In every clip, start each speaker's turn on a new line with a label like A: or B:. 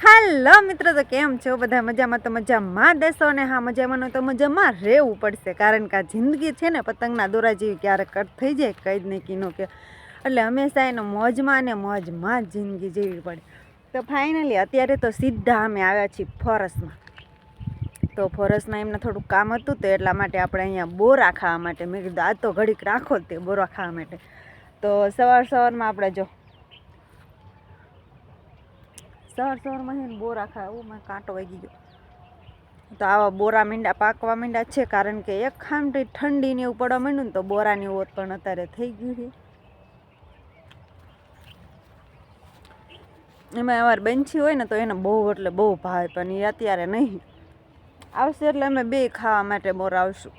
A: હાલો મિત્રો, તો કેમ છો? બધા મજામાં તો મજામાં દેશો ને હા, મજામાં તો મજામાં રહેવું પડશે. કારણ કે આ જિંદગી છે ને, પતંગના દોરા જેવી ક્યારેક કટ થઈ જાય, કઈ જ કીનો કે. એટલે હંમેશા એને મોજમાં ને મોજમાં જ જિંદગી જીવવી પડે. તો ફાઇનલી અત્યારે તો સીધા અમે આવ્યા છીએ ફોરેસ્ટમાં. તો ફોરેસ્ટમાં એમને થોડુંક કામ હતું તો એટલા માટે આપણે અહીંયા બોરા ખાવા માટે મેં કીધું, આ તો ઘડીક રાખો તે બોરા ખાવા માટે. તો સવાર સવારમાં આપણે જો સવાર સરમાં છે બોરા ખાવું મેં કાંટો વાગી ગયો. તો આવા બોરા મીંડા પાકવા મીંડા છે, કારણ કે એક ખાંડી ઠંડી ને એવું પડવા માંડ્યું ને તો બોરાની ઓત પણ અત્યારે થઈ ગયું છે. એમાં અમારે બંછી હોય ને તો એને બહુ, એટલે બહુ ભાવે, પણ એ અત્યારે નહીં. આવશે એટલે અમે બે ખાવા માટે બોરા આવશું.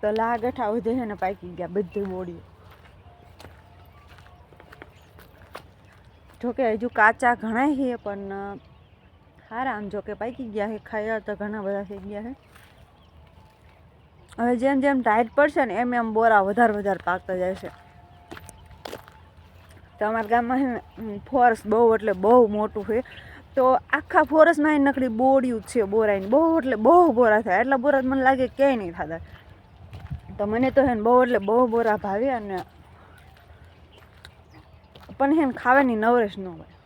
A: તો લાગઠા વધે ને પાકી ગયા, બધી બોડીઓ જોકે હજુ કાચા ઘણા છે, પણ સારા આમ જોકે પાકી ગયા છે ખાયા તો ઘણા બધા થઈ ગયા છે. હવે જેમ જેમ ટાઈટ પડશે ને, એમ એમ બોરા વધારે વધારે પાકતા જાય છે. તો અમારા ગામમાં ફોરેસ્ટ બહુ એટલે બહુ મોટું છે. તો આખા ફોરેસ્ટમાં એ નકડી બોડિયું જ છે બોરાની બહુ એટલે બહુ બોરા થાય. એટલા બોરા મને લાગે ક્યાંય નહીં થતા. તો મને તો હે ને બહુ એટલે બહુ બોરા ભાવે અને પણ હે ને ખાવાની નવરેશ ન હોય.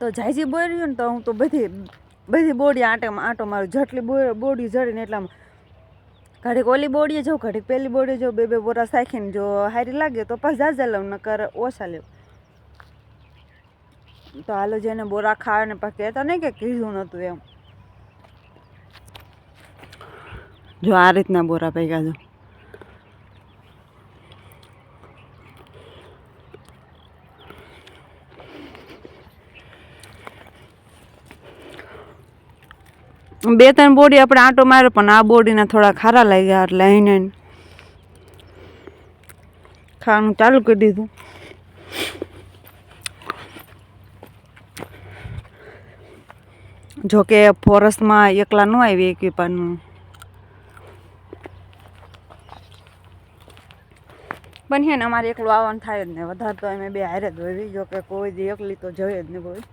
A: તો જાયજી બોઈ રહ્યું ને તો હું તો બધી બધી બોડી આંટે, આંટો મારું જેટલી બોડી જડીને એટલામાં ઘડીક ઓલી બોડીએ જાઉં, ઘડીક પેલી બોડીએ જાઉં, બે બે બોરા સાખીને જો હારી લાગે તો પાછા જાજા લઉં, નકર ઓછા લેવું તો હાલો જેને બોરા ખાવે ને પછી કહેતા નહીં કે કીધું નહોતું એમ. જો આ રીતના બોરા ભેગા જો. બે ત્રણ બોડી આપણે આંટો માર્યો, પણ આ બોડીના થોડા ખારા લાગ્યા એટલે એને ખાવાનું ચાલુ કરી દીધું. જોકે ફોરેસ્ટમાં એકલા ન આવી એક વેપારનું પણ હે ને અમારે એકલું આવવાનું થાય જ ને વધારે તો અમે બે હારે જ હોય જોકે કોઈ એકલી તો જોઈએ જ નહીં કોઈ.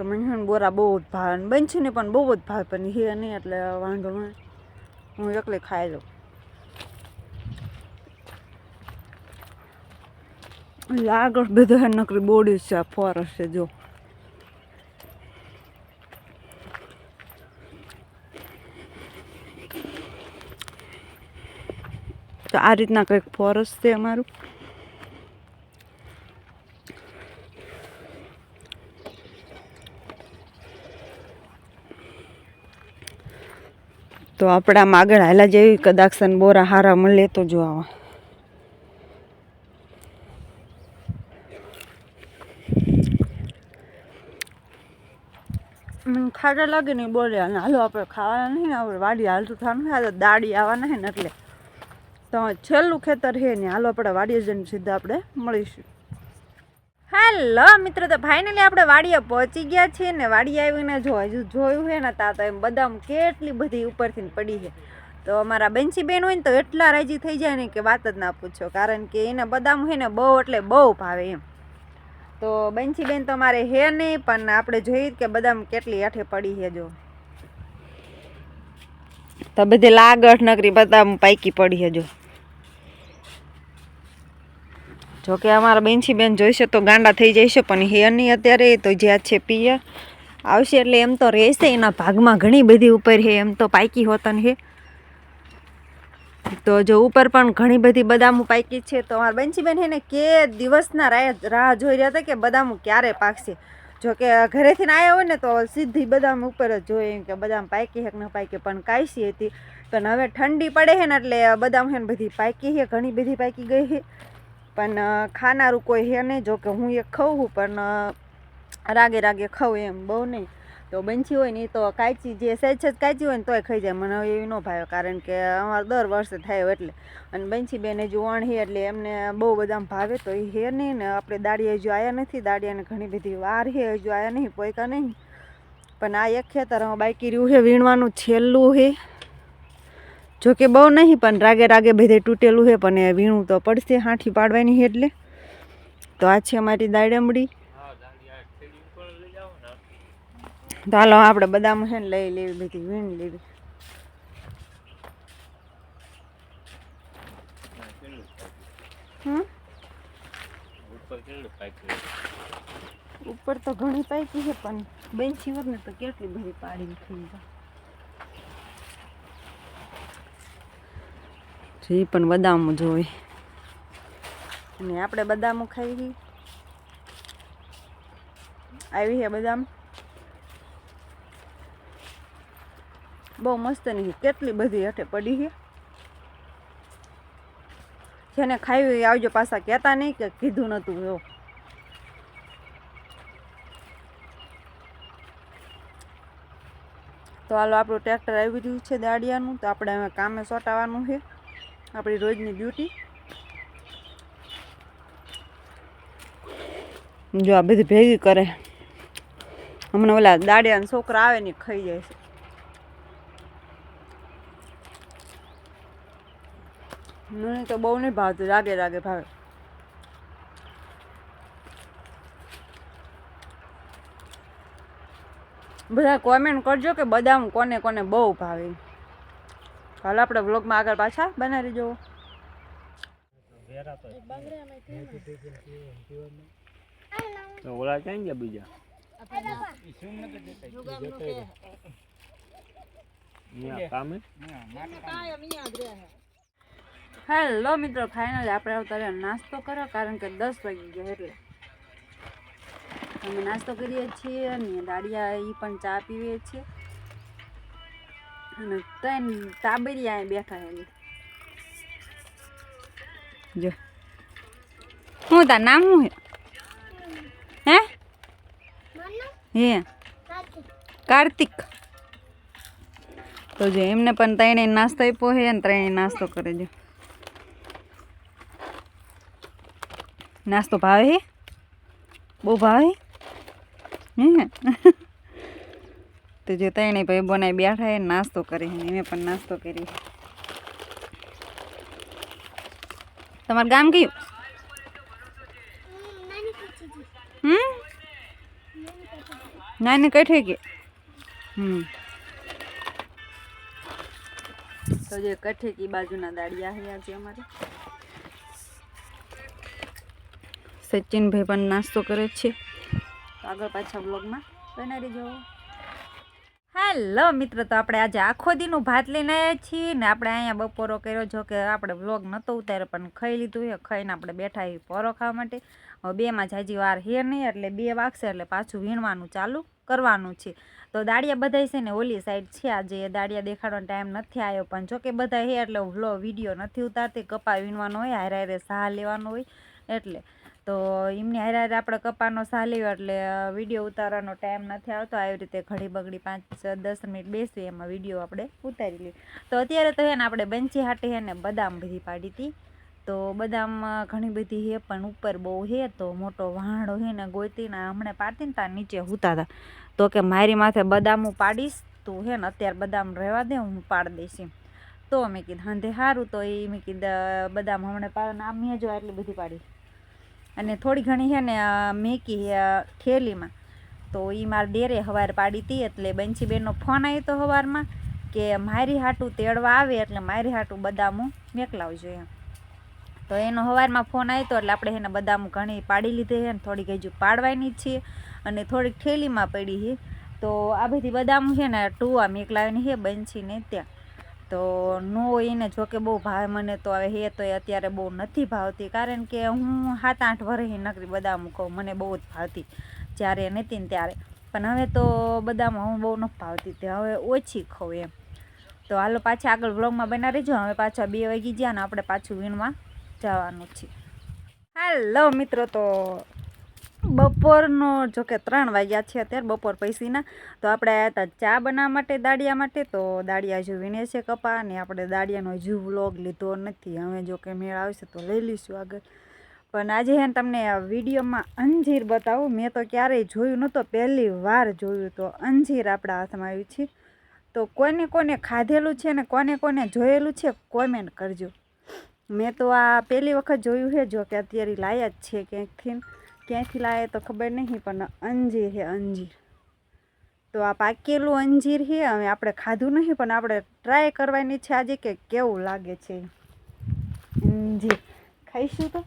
A: તો મને છે ને બોરા બહુ જ ભાવે બનશે ને પણ બહુ જ ભાવે, પણ હે નહીં એટલે વાંધો નહીં હું એકલી ખાઈ લઉં. આગળ બધું નકરી બોડી છે, આ ફોરેસ્ટ છે, જો. તો આ રીતના કંઈક ફોરેસ્ટ છે અમારું. તો આપણામાં આગળ હાલા જેવી કદાચ બોરા હારા મળે તો જો આવા. ખાટા લાગે નહીં બોલ્યા અને હાલો આપણે ખાવાના નહીં ને આપણે વાડી હાલતું થવાનું આ દાડી આવવાના છે ને એટલે તો છેલ્લું ખેતર છે ને હાલો આપણે વાડીએ જઈને સીધા આપણે મળીશું. હેલો, મિત્રો, તો ફાઇનલી આપણે વાડીએ પહોંચી ગયા છીએ ને વાડી આવીને જો હજુ જોયું છે ને તા તો એમ બદામ કેટલી બધી ઉપરથી પડી છે. તો અમારા બેન હોય ને તો એટલા રાજી થઈ જાય ને કે વાત જ ના પૂછો, કારણ કે એને બદામ છે ને બહુ એટલે બહુ ભાવે એમ. તો બેન તો મારે હે નહીં, પણ આપણે જોઈએ કે બદામ કેટલી હેઠે પડી છે જો. તો બધી લાગઠ નકરી બદામ પાકી પડી છે જો. જોકે અમારા બેનસી બેન જોઈશે તો ગાંડા થઈ જશે પણ હે નહીં અત્યારે તો જ્યાં છે પિયર આવશે એટલે એમ તો રહેશે, એના ભાગમાં ઘણી બધી ઉપર હે, એમ તો પાકી હોતન હે. તો જો ઉપર પણ ઘણી બધી બદામો પાકી છે, તો અમારા બેનસી બેન હેને કે દિવસના રાહ જોઈ રહ્યા હતા કે બદામો ક્યારે પાકશે. જો કે ઘરેથી આવ્યા હોય ને તો સીધી બદામ ઉપર જ જોઈએ કે બદામ પાકી હેક ન પાકી પણ કાયસી હતી. પણ હવે ઠંડી પડે છે ને એટલે બદામ હે ને બધી પાકી છે ઘણી બધી પાકી ગઈ છે પણ ખાનારું કોઈ હે નહીં, જો કે હું એ છું, પણ રાગે રાગે ખાઉં એમ, બહુ નહીં. તો બંછી હોય ને તો કાચી જે સહેજ સહેજ કાચી હોય ને તોય ખાઈ જાય. મને એવી ન ભાવે, કારણ કે અમારે દર વર્ષે થાય એટલે. અને બંછી બેન હજુ વણ હે એટલે એમને બહુ બધા ભાવે, તો એ હે નહીં ને આપણે દાડિયા હજુ આવ્યા નથી. દાડિયાને ઘણી બધી વાર છે હજુ આવ્યા નહીં પોઈકા નહીં. પણ આ એક ખેતર બાકી રહ્યું છે, વીણવાનું છેલ્લું છે જો કે બહુ નહીં, પણ રાગે રાગે બધે તૂટેલું છે, પણ એ વીણું તો પડશે હાંઠી પાડવાની છે એટલે. તો આ છે અમારી દાડમડી. તો હાલો, આપણે બદામ છે ને લઈ લેવી, બધી વીણ લેવી. ઉપર તો ઘણી પાકી છે, પણ બેન છીવર ને તો કેટલી બધી પાડી થઈ જે પણ બદામ જોઈ અને આપણે બદામ ખાઈ આવી છે બદામ. બહુ મસ્ત નહીં કેટલી બધી હઠે પડી છે. જેને ખાવી આવજો પાછા કહેતા નહીં કે કીધું નહોતું જો તો હાલો આપણું ટ્રેક્ટર આવી રહ્યું છે દાડિયાનું, તો આપણે હવે કામે સોટાવાનું છે. આપણી રોજની ડ્યુટી જો આ બધી ભેગી કરે. હમણાં ઓલા દાડિયાના છોકરા આવે ને ખાઈ જાય છે. મને તો બહુ નહીં ભાવતું, રાગે રાગે ભાવે. બધા કોમેન્ટ કરજો કે બદામ કોને કોને બહુ ભાવે. હાલ આપણે વ્લોગમાં આગળ પાછા બનાવી જુઓ
B: તો ઓલા ક્યાં ગયા બીજા?
A: હેલો મિત્રો ફાઇનલી આપણે અત્યારે નાસ્તો કરો કારણ કે દસ વાગી ગયા એટલે. અમે નાસ્તો કરીએ છીએ અને દાડિયા એ પણ ચા પીવીએ છે અને ત્રણ તાબરિયા બેઠા જો. શું તાર નામ શું હે? હે? કાર્તિક. તો જો, એમને પણ ત્રણે નાસ્તો આપ્યો છે અને ત્રણે નાસ્તો કરે જો નાસ્તો ભાવે હે બહુ ભાવે હે? તો જો ત્રણે ભાઈ બનાવી બેઠા હે નાસ્તો કરે છે ને મેં પણ નાસ્તો કરી. તમારું ગામ કયું? હમ? નાની કઠે કે? હમ. તો જે કઠે કી બાજુના દાડિયા છે આજે અમારે. સચિનભાઈ પણ નાસ્તો કરે છે. તો આગળ પાછા બ્લોગમાં બનાવી જવો હેલો મિત્રો, તો આપણે આજે આખો દીનું ભાત લઈને આવ્યા છીએ ને આપણે અહીંયા બપોરો કર્યો, જો કે આપણે વ્લોગ નહોતો ઉતાર્યો, પણ ખાઈ લીધું છે. ખાઈને આપણે બેઠા એ પોરો ખાવા માટે. હવે બેમાં જાજી વાર હે નહીં, એટલે બે વાગશે, એટલે પાછું વીણવાનું ચાલુ કરવાનું છે. તો દાડિયા બધાય છે ને ઓલી સાઈડ છે, આજે દાડિયા દેખાડવાનો ટાઈમ નથી આવ્યો પણ જો કે બધા હે એટલે વ્લો વીડિયો નથી ઉતારતી કપા વીણવાનો હોય, હારે હારે સાહ લેવાનો હોય, એટલે તો એમની હારે હારે આપણે કપાનો સાહ એટલે વીડિયો ઉતારવાનો ટાઈમ નથી આવતો. આવી રીતે ઘડી બગડી પાંચ, દસ મિનિટ બેસી એમાં વીડિયો આપણે ઉતારી લઈએ. તો અત્યારે તો હે ને આપણે બંચી હાટી હે ને બદામ બધી પાડી હતી તો બદામ ઘણી બધી હે પણ ઉપર બહુ હે તો મોટો વાહણો હે ને ગોતીને હમણાં પાડતી ને ત્યાં નીચે હુતા હતા તો કે મારી માથે બદામ હું પાડીશ, તું હે ને અત્યારે બદામ રહેવા દે, હું પાડી દઈશ એમ. તો મેં કીધું, હાંધે સારું તો એ મેં કીધું બદામ હમણાં પાડે આમ મેં જો આટલી બધી પાડી. અને થોડી ઘણી છે ને મેકી ઠેલીમાં તો એ મારા ડેરે હવાર પાડી હતી એટલે બંસીબેનનો ફોન આવ્યો તો હવારમાં કે મારી હાટું તેડવા આવે એટલે મારી હાટું બદામું મેકલાવજો એમ. તો એનો હવારમાં ફોન આવ્યો એટલે આપણે એને બદામ ઘણી પાડી લીધી છે ને, થોડીક હજુ પાડવાની જ છે અને થોડીક થેલીમાં પડી છે. તો આ બધી બદામ છે ને, ટુવા મેકલાવીને છે બંસીને ત્યાં. તો નો એને જોકે બહુ ભાવે, મને તો હવે હે તો અત્યારે બહુ નથી ભાવતી. કારણ કે હું સાત આઠ વર્ષની નકરી બદામ ખાઉં મને બહુ જ ભાવતી. જ્યારે નથી ને ત્યારે. પણ હવે તો બદામ હું બહુ નથી ભાવતી તે હવે ઓછી ખાઉં એમ. તો હાલો પાછા આગળ વ્લોગમાં બના રહેજો. હવે પાછા બે વાગી ગયા ને આપણે પાછું વીણવા જવાનું છે. હાલો મિત્રો, તો બપોરનો જો કે ત્રણ વાગ્યા છે અત્યારે, બપોર પૈસીના તો આપણે આવ્યા હતા ચા બનાવવા માટે દાળિયા માટે. તો દાળિયા જો વીણે છે કપા અને આપણે દાળિયાનો હજુ વ્લોગ લીધો નથી. હવે જો કે મેળ આવશે તો લઈ લઈશું આગળ. પણ આજે હે તમને વિડીયોમાં અંજીર બતાવું. મેં તો ક્યારેય જોયું નહોતો, પહેલી વાર જોયું. તો અંજીર આપણા હાથમાં આવ્યું છે. તો કોને કોને ખાધેલું છે ને કોને કોને જોયેલું છે કોમેન્ટ કરજો. મેં તો આ પહેલી વખત જોયું છે, જો કે અત્યારે લાયા જ છે ક્યાંકથી. ક્યાંથી લાવે તો ખબર નહીં, પણ અંજીર છે અંજીર. તો આ પાકેલું અંજીર છે હવે આપણે ખાધું નહીં, પણ આપણે ટ્રાય કરવાની છે આજે કે કેવું લાગે છે. અંજીર. ખાઈશું તો?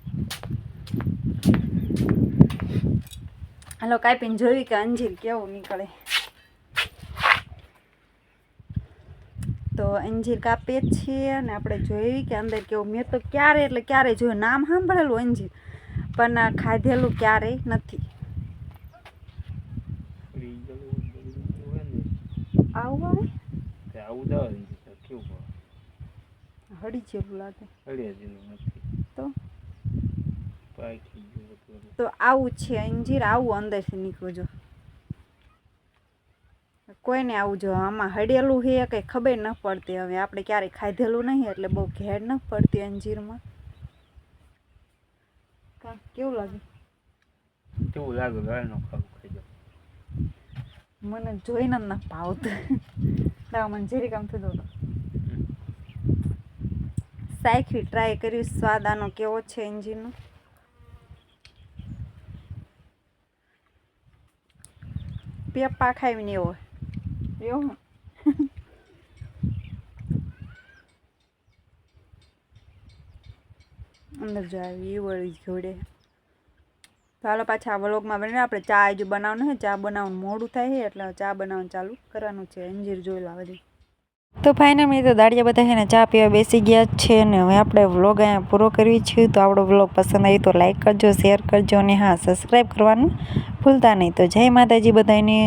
A: હાલો, કાપીને જોયું કે અંજીર કેવું નીકળે. તો અંજીર કાપીએ છીએ અને આપણે જોયું કે અંદર કેવું મેં તો ક્યારે એટલે ક્યારે જોયું, નામ સાંભળેલું અંજીર. પણ ખાધેલું ક્યારેય નથી. આવું આવે? હળી જેવું લાગે. તો? આવું છે, અંજીર આવું અંદરથી નીકળું જો. કોઈને આવું જો, આમાં હળેલું છે, કંઈ ખબર ન પડતી. હવે આપણે ક્યારેય ખાધેલું નહીં, એટલે બહુ ઘેર ન પડતી અંજીરમાં. કેવું લાગે?
B: કેવું લાગે? ગાય નો ખાવું ખાઈ જાવ
A: મને જોઈને ન ભાવતું. લાવ મને જેરી કામ થતું હતું. સાયખી ટ્રાય કર્યું સ્વાદ આનો કેવો છે એન્જિનનો? પેપા ખાઈને એવો. એવું? અંદર જાય એ વળી જોડે ચાલો પાછા વ્લોગમાં બને. આપણે ચા હજુ બનાવવાનું છે. ચા બનાવવાનું મોડું થાય છે, એટલે ચા બનાવવાનું ચાલુ કરવાનું છે. અંજીર જોઈ લાવે છે તો મેં તો દાડિયા બધા છે ને ચા પીવા બેસી ગયા છે ને હવે આપણે વ્લોગ અહીંયા પૂરો કરવી છે તો આપણો વ્લોગ પસંદ આવી તો લાઇક કરજો શેર કરજો અને હા સબસ્ક્રાઈબ કરવાનું ભૂલતા નહીં. તો જય માતાજી બધાને.